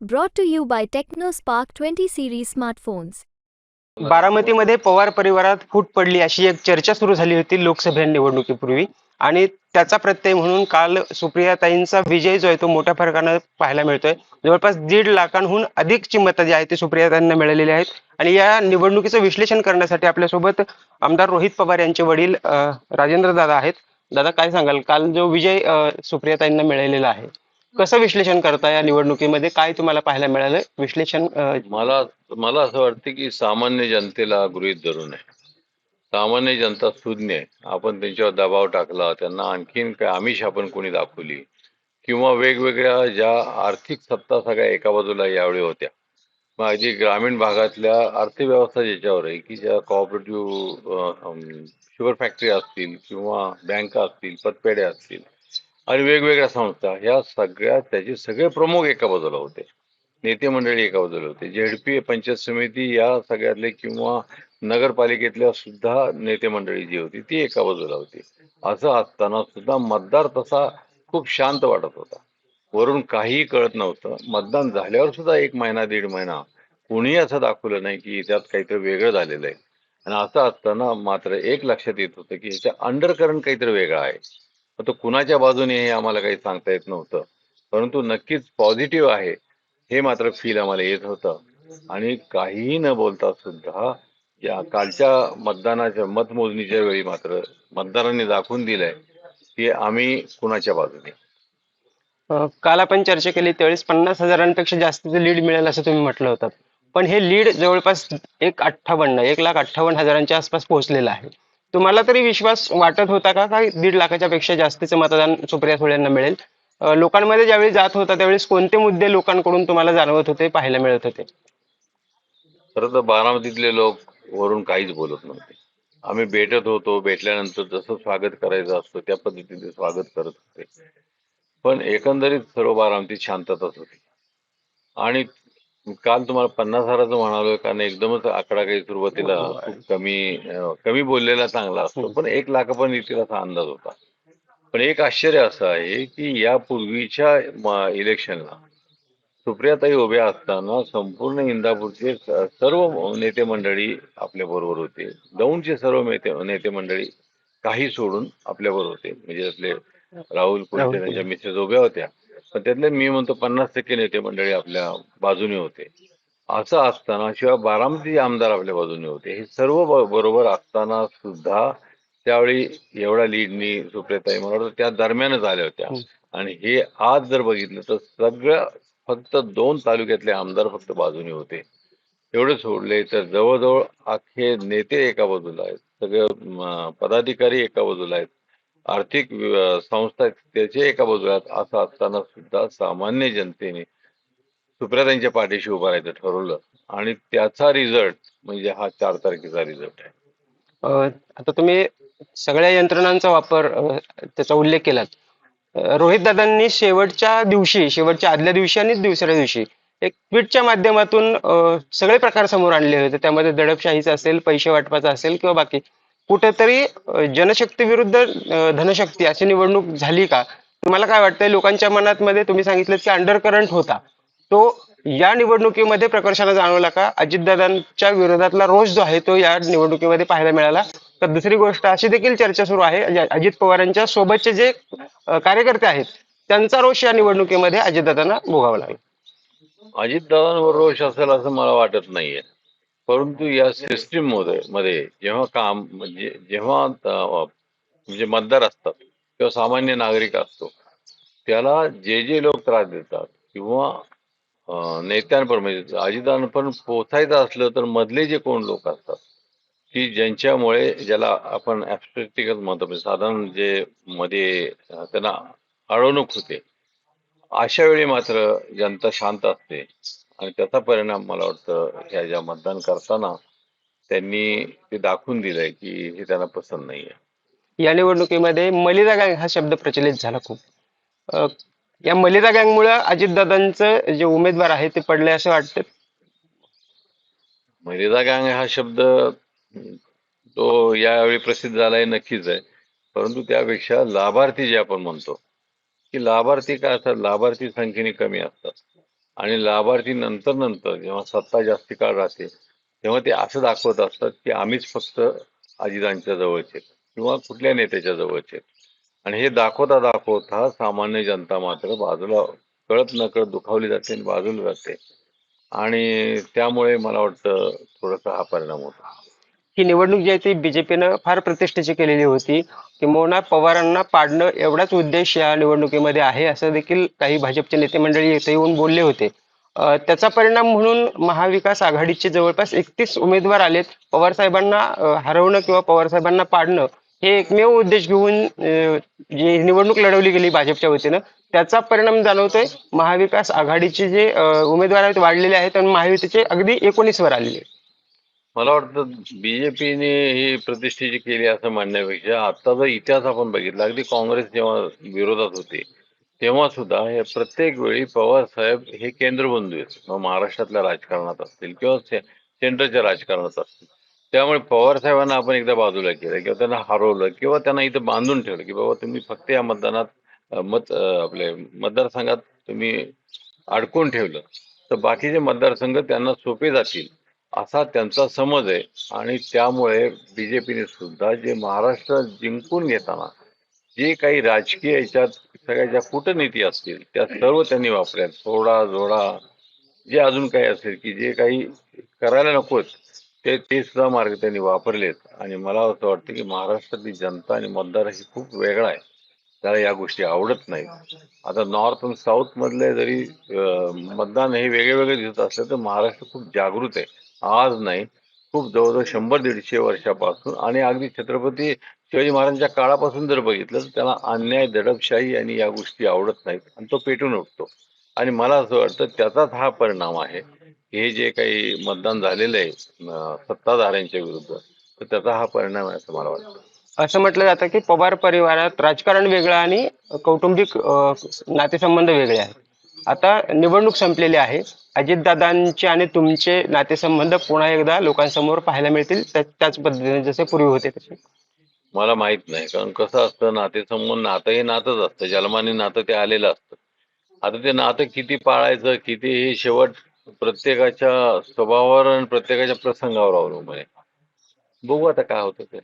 Brought to you by TechnoSpark 20 series smartphones. बारामतीमध्ये Pawar परिवारात फूट पडली अशी एक चर्चा सुरू झाली होती लोकसभा निवडणुकीपूर्वी. आणि त्याचा प्रत्यय म्हणून काल सुप्रियाताईंचा विजय जो आहे तो मोठ्या फरकानं पाहायला मिळतोय. जवळपास दीड लाखांहून अधिकची मतं जी आहेत ती सुप्रियाताईंना मिळालेली आहेत. आणि या निवडणुकीचं विश्लेषण करण्यासाठी आपल्यासोबत आमदार रोहित पवार यांचे वडील राजेंद्र दादा आहेत. दादा काय सांगाल? काल जो विजय सुप्रियाताईंना मिळालेला आहे. कसं विश्लेषण करता या निवडणुकीमध्ये? काय तुम्हाला पाहायला मिळालं? विश्लेषण मला मला असं वाटतं की सामान्य जनतेला गृहीत धरून आहे. सामान्य जनता सुज्ञ आहे. आपण त्यांच्यावर दबाव टाकला त्यांना आणखीन काय आमिष आपण कोणी दाखवली? किंवा वेगवेगळ्या ज्या आर्थिक सत्ता सगळ्या एका बाजूला यावेळी होत्या. मग अगदी ग्रामीण भागातल्या अर्थव्यवस्था ज्याच्यावर आहे की ज्या कॉपरेटिव्ह शुगर फॅक्टरी असतील किंवा बँका असतील पतपेढ्या असतील आणि वेगवेगळ्या संस्था ह्या सगळ्या त्याचे सगळे प्रमुख एका बाजूला होते. नेते मंडळी एका बाजूला होते. जेडपी पंचायत समिती या सगळ्यातले किंवा नगरपालिकेतल्या सुद्धा नेते मंडळी जी होती ती एका बाजूला होती. असं असताना सुद्धा मतदार तसा खूप शांत वाटत होता. वरून काहीही कळत नव्हतं. मतदान झाल्यावर सुद्धा एक महिना दीड महिना कुणी असं दाखवलं नाही की त्यात काहीतरी वेगळं झालेलं आहे. आणि असं असताना मात्र एक लक्षात येत होतं की ह्याच्या अंडरकरंट काहीतरी वेगळं आहे. तो कुणाच्या बाजूने हे आम्हाला काही सांगता येत नव्हतं. परंतु नक्कीच पॉझिटिव्ह आहे. हे मात्र फील आम्हाला येत होतं. आणि काहीही न बोलता सुद्धा या कालच्या मतदानाच्या मतमोजणीच्या वेळी मात्र मतदारांनी दाखवून दिलंय की आम्ही कुणाच्या बाजूने. काल आपण चर्चा केली त्यावेळेस पन्नास हजारांपेक्षा जास्तीचं लीड मिळेल असं तुम्ही म्हटलं होतं. पण हे लीड जवळपास एक अठ्ठावन्न एक लाख अठ्ठावन्न हजारांच्या आसपास पोहोचलेलं आहे. तुम्हाला तरी विश्वास वाटत होता का? का दीड लाखाच्या पेक्षा जास्तीचं मतदान सुप्रिया सुळेंना मिळेल? लोकांमध्ये ज्यावेळी जात होता त्यावेळेस कोणते मुद्दे लोकांकडून तुम्हाला जाणवत होते पाहायला मिळत होते? खरं तर बारामतीतले लोक वरून काहीच बोलत नव्हते. आम्ही भेटत होतो भेटल्यानंतर जसं स्वागत करायचं असतं त्या पद्धतीने स्वागत करत होते. पण एकंदरीत सर्व बारामतीत शांतताच होती. आणि काल तुम्हाला पन्नास हजाराचं म्हणालोय कारण एकदमच आकडा काही सुरुवातीला खूप कमी अं, कमी बोललेला चांगला असतो. पण एक लाखापर्यंत असा अंदाज होता. पण एक आश्चर्य असं आहे की यापूर्वीच्या इलेक्शनला सुप्रियाताई उभ्या असताना संपूर्ण इंदापूरचे सर्व नेते मंडळी आपल्या बरोबर होते. दौंडचे सर्व नेते नेते मंडळी काही सोडून आपल्या बरोबर होते. म्हणजे त्यातले राहुल कुलते राहुल त्यांच्या मिसेस उभ्या होत्या. पण त्यातले मी म्हणतो पन्नास टक्के नेते मंडळी आपल्या बाजूने होते. असं असताना शिवाय बारामती आमदार आपल्या बाजूने होते. हे सर्व बरोबर असताना सुद्धा त्यावेळी एवढ्या लीडनी सुप्रियाताई मला वाटतं त्या दरम्यानच आल्या होत्या. हम्म. आणि हे आज जर बघितलं तर सगळं फक्त दोन तालुक्यातले आमदार फक्त बाजूने होते. एवढे सोडले तर जवळजवळ अख्खे नेते एका बाजूला आहेत. सगळे पदाधिकारी एका बाजूला आहेत. आर्थिक संस्था त्याचे एका बाजूला असं असताना सुद्धा सामान्य जनतेने सुप्रियाताईंच्या पाठीशी उभं राहायचं ठरवलं. आणि त्याचा रिझल्ट म्हणजे हा चार तारखेचा रिझल्ट आहे. आता तुम्ही सगळ्या यंत्रणांचा वापर त्याचा उल्लेख केलात. रोहित दादांनी शेवटच्या दिवशी शेवटच्या आदल्या दिवशी आणि दुसऱ्या दिवशी एक ट्विटच्या माध्यमातून सगळे प्रकार समोर आणले होते. त्यामध्ये दडपशाहीचा असेल पैसे वाटपाचा असेल किंवा बाकी कुठेतरी जनशक्ती विरुद्ध धनशक्ती अशी निवडणूक झाली का? तुम्हाला काय वाटतंय? लोकांच्या मनात मध्ये तुम्ही सांगितलं की अंडर करंट होता. तो या निवडणुकीमध्ये प्रकर्षाने जाणवला का? अजितदादांच्या विरोधातला रोष जो आहे तो या निवडणुकीमध्ये पाहायला मिळाला. तर दुसरी गोष्ट अशी देखील चर्चा सुरू आहे. अजित पवारांच्या सोबतचे जे कार्यकर्ते आहेत त्यांचा रोष या निवडणुकीमध्ये अजितदादांना भोगावा लागला. अजितदादांवर रोष असेल असं मला वाटत नाहीये. परंतु या सिस्टीममध्ये मध्ये जेव्हा काम म्हणजे जेव्हा म्हणजे मतदार असतात किंवा सामान्य नागरिक असतो त्याला जे जे लोक त्रास देतात किंवा नेत्यांपर्यंत म्हणजे अजितदादांपर्यंत पोचायचं असलं तर मधले जे कोण लोक असतात की ज्यांच्यामुळे ज्याला आपण ऍबस्ट्रॅक्टिकल म्हणतो म्हणजे साधारण जे मध्ये त्यांना अडवणूक होते अशा वेळी मात्र जनता शांत असते. आणि त्याचा परिणाम मला वाटतं ह्या ज्या मतदान करताना त्यांनी ते दाखवून दिलंय की हे त्यांना पसंत नाहीये. या निवडणुकीमध्ये मलिदा गँग हा शब्द प्रचलित झाला खूप. या मलिदा गँगमुळे अजितदादांचं जे उमेदवार आहे ते पडले असं वाटतं? मर्यादा गँग हा शब्द तो यावेळी प्रसिद्ध झालाय नक्कीच आहे. परंतु त्यापेक्षा लाभार्थी जे आपण म्हणतो की लाभार्थी काय असतात? लाभार्थी संख्येने कमी असतात. आणि लाभार्थी नंतर नंतर जेव्हा सत्ता जास्ती काळ राहते तेव्हा ते असं दाखवत असतात की आम्हीच फक्त अजितांच्या जवळचे किंवा कुठल्या नेत्याच्या जवळचे आणि हे दाखवता दाखवता सामान्य जनता मात्र बाजूला कळत नकळत दुखावली जाते आणि बाजूला जाते आणि त्यामुळे मला वाटतं थोडासा हा परिणाम होता. ही निवडणूक जी आहे ती बीजेपीनं फार प्रतिष्ठेची केलेली होती. किंबहुना पवारांना पाडणं एवढाच उद्देश या निवडणुकीमध्ये आहे असं देखील काही भाजपचे नेते मंडळी इथे येऊन बोलले होते. त्याचा परिणाम म्हणून महाविकास आघाडीचे जवळपास एकतीस उमेदवार आलेत. पवार साहेबांना हरवणं किंवा पवार साहेबांना पाडणं हे एकमेव उद्देश घेऊन जी निवडणूक लढवली गेली भाजपच्या वतीनं त्याचा परिणाम जाणवतोय. महाविकास आघाडीचे जे उमेदवार आहेत वाढलेले आहेत आणि महायुतीचे अगदी एकोणीस वर आलेले आहेत. मला वाटतं बीजेपीने ही प्रतिष्ठेची केली असं म्हणण्यापेक्षा आत्ताचा इतिहास आपण बघितला अगदी काँग्रेस जेव्हा विरोधात होते तेव्हा सुद्धा हे प्रत्येक वेळी पवार साहेब हे केंद्रबंधू आहेत. मग महाराष्ट्रातल्या राजकारणात असतील किंवा सेंटरच्या राजकारणात असतील. त्यामुळे पवार साहेबांना आपण एकदा बाजूला केलं किंवा त्यांना हरवलं किंवा त्यांना इथं बांधून ठेवलं की बाबा तुम्ही फक्त या मतदानात मत आपले मतदारसंघात तुम्ही अडकून ठेवलं. तर बाकीचे मतदारसंघ त्यांना सोपे जातील. असा त्यांचा समज आहे. आणि त्यामुळे बीजेपीने सुद्धा जे महाराष्ट्र जिंकून घेताना जे काही राजकीय याच्यात सगळ्या ज्या कूटनीती असतील त्या सर्व त्यांनी वापरल्या सोडा जोडा जे अजून काही असेल की जे काही करायला नकोत ते ते सुद्धा मार्ग त्यांनी वापरलेत. आणि मला असं वाटतं की महाराष्ट्रातली जनता आणि मतदार ही खूप वेगळा आहे. त्याला या गोष्टी आवडत नाहीत. आता नॉर्थ आणि साऊथ मधले जरी मतदान हे वेगळे वेगळे दिसत असले तर महाराष्ट्र खूप जागृत आहे. आज नाही खूप जवळजवळ शंभर दीडशे वर्षापासून आणि अगदी छत्रपती शिवाजी महाराजांच्या काळापासून जर बघितलं तर त्याला अन्याय दडपशाही आणि या गोष्टी आवडत नाहीत आणि तो पेटून उठतो. आणि मला असं वाटतं त्याचाच हा परिणाम आहे. हे जे काही मतदान झालेलं आहे सत्ताधाऱ्यांच्या विरुद्ध तर त्याचा हा परिणाम आहे असं मला वाटतं. असं म्हटलं जातं की पवार परिवारात राजकारण वेगळं आणि कौटुंबिक नातेसंबंध वेगळे आहेत. आता निवडणूक संपलेली आहे. अजितदादांचे आणि तुमचे नातेसंबंध पुन्हा एकदा लोकांसमोर पाहायला मिळतील. त्याच पद्धतीने जसे पूर्वी होते तसे. मला माहीत नाही. कारण कसं असतं नातेसंबंध नातं हे नातंच असतं. जन्माने नातं ते आलेलं असतं. आता ते नातं किती पाळायचं किती हे शेवट प्रत्येकाच्या स्वभावावर आणि प्रत्येकाच्या प्रसंगावर अवलंबून आहे. बघू आता काय होतं ते.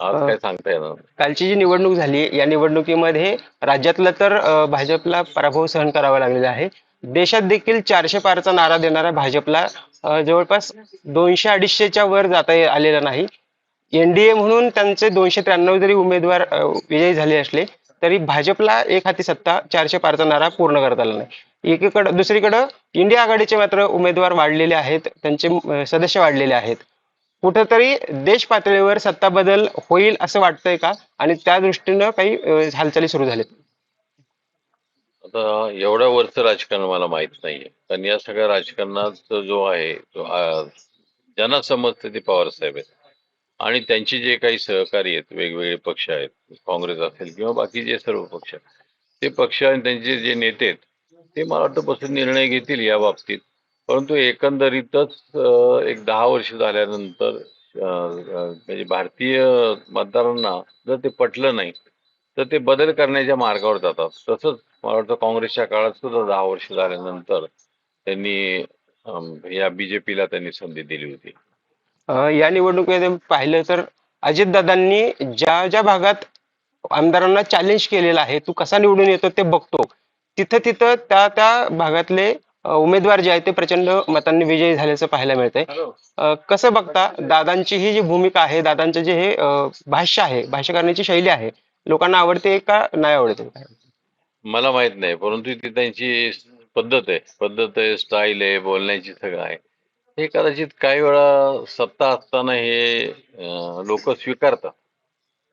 आज काय सांगता येणार नाही. कालची जी निवडणूक झाली या निवडणुकीमध्ये राज्यातलं तर अं, भाजपला पराभव सहन करावा लागलेला आहे. देशात देखील चारशे पारचा नारा देणाऱ्या भाजपला अं, जवळपास दोनशे अडीचशेच्या वर जाता ये- आलेला नाही. एनडीए म्हणून त्यांचे दोनशे त्र्याण्णव जरी उमेदवार अं, विजयी झाले असले तरी भाजपला एक हाती सत्ता चारशे पारचा नारा पूर्ण करता आला नाही. एकीकडं दुसरीकडं इंडिया आघाडीचे मात्र उमेदवार वाढलेले आहेत त्यांचे अं, सदस्य वाढलेले आहेत. कुठंतरी देश पातळीवर सत्ता बदल होईल असं वाटतंय का? आणि त्या दृष्टीनं काही हालचाली सुरू झाल्यात आता एवढ्या वरचं राजकारण मला माहीत नाहीये. पण या सगळ्या राजकारणात जो आहे तो ज्यांना समजते ते पवार साहेब आहेत. आणि त्यांचे जे काही सहकारी आहेत वेगवेगळे पक्ष आहेत काँग्रेस असेल किंवा बाकीचे सर्व पक्ष ते पक्ष आणि त्यांचे जे नेते आहेत ते मला वाटतं बसून निर्णय घेतील या बाबतीत. परंतु एकंदरीतच एक दहा वर्ष झाल्यानंतर म्हणजे भारतीय मतदारांना जर ते पटलं नाही तर ते बदल करण्याच्या मार्गावर जातात. तसंच मला वाटतं काँग्रेसच्या काळात सुद्धा दहा वर्ष झाल्यानंतर त्यांनी या बीजेपीला त्यांनी संधी दिली होती. या निवडणुकीमध्ये पाहिलं तर अजितदादांनी ज्या ज्या भागात आमदारांना चॅलेंज केलेलं आहे तू कसा निवडून येतो ते बघतो. तिथं तिथं त्या त्या भागातले उमेदवार जे आहेत ते प्रचंड मतांनी विजयी झाल्याचं पाहायला मिळतंय. कसं बघता दादांची ही जी भूमिका आहे दादांचं जे हे भाष्य आहे भाष्य करण्याची शैली आहे लोकांना आवडते का नाही आवडते? मला माहीत नाही परंतु ती त्यांची पद्धत आहे. पद्धत आहे स्टाईल आहे बोलण्याची सगळं आहे. हे कदाचित काही वेळा सत्ता असताना हे लोक स्वीकारतात.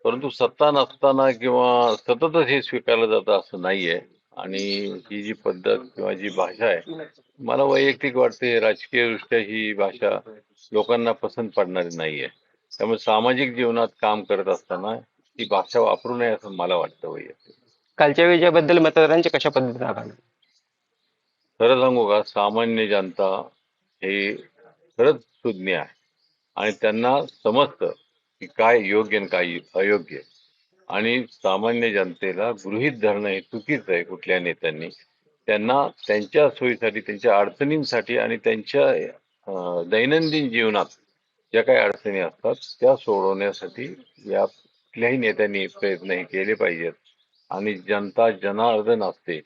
परंतु सत्ता नसताना किंवा सततच हे स्वीकारलं जातं असं नाहीये. आणि ही जी पद्धत किंवा जी भाषा आहे मला वैयक्तिक वाटते राजकीय दृष्ट्या ही भाषा लोकांना पसंत पडणारी नाहीये. त्यामुळे सामाजिक जीवनात काम करत असताना ही भाषा वापरू नये असं मला वाटतं वैयक्तिक. कालच्या विजयाबद्दल मतदारांचे कशा पद्धतीने आभार? खरं सांगू का सामान्य जनता हे खरंच सुज्ञ आहे. आणि त्यांना समजतं की काय योग्य आणि काय अयोग्य आहे. आणि सामान्य जनतेला गृहीत धरणं हे चुकीचं आहे कुठल्या नेत्यांनी. त्यांना त्यांच्या सोयीसाठी त्यांच्या अडचणींसाठी आणि त्यांच्या दैनंदिन जीवनात ज्या काही अडचणी असतात त्या सोडवण्यासाठी या कुठल्याही नेत्यांनी प्रयत्न हे केले पाहिजेत. आणि जनता जनार्दन असते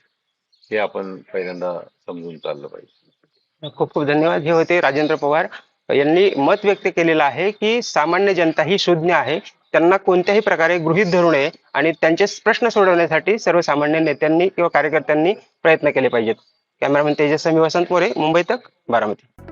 हे आपण पहिल्यांदा समजून चाललं पाहिजे. खूप खूप धन्यवाद. हे होते राजेंद्र पवार. यांनी मत व्यक्त केलेलं आहे की सामान्य जनता ही शून्य आहे. त्यांना कोणत्याही प्रकारे गृहीत धरू नये आणि त्यांचे प्रश्न सोडवण्यासाठी सर्वसामान्य नेत्यांनी किंवा कार्यकर्त्यांनी प्रयत्न केले पाहिजेत. कॅमेरामॅन तेजस्वी वसंत मोरे मुंबई तक बारामती.